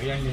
ಅಡಿಯಂಗೆ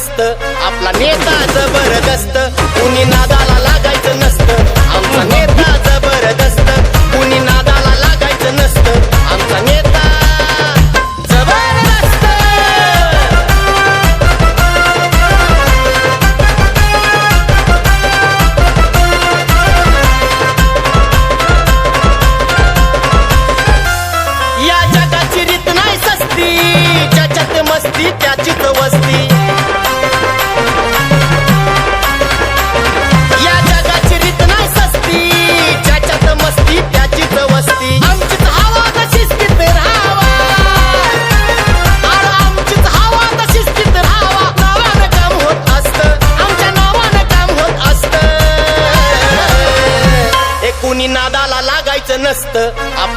मस्त आपला नेता जबरदस्त. कुणी नादाला लागायचं नसतं. आमचा नेता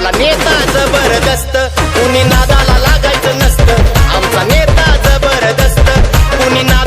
आपला नेता जबरदस्त. कुणी नादाला लागायचं नसतं. आमचा नेता जबरदस्त. कुणी ना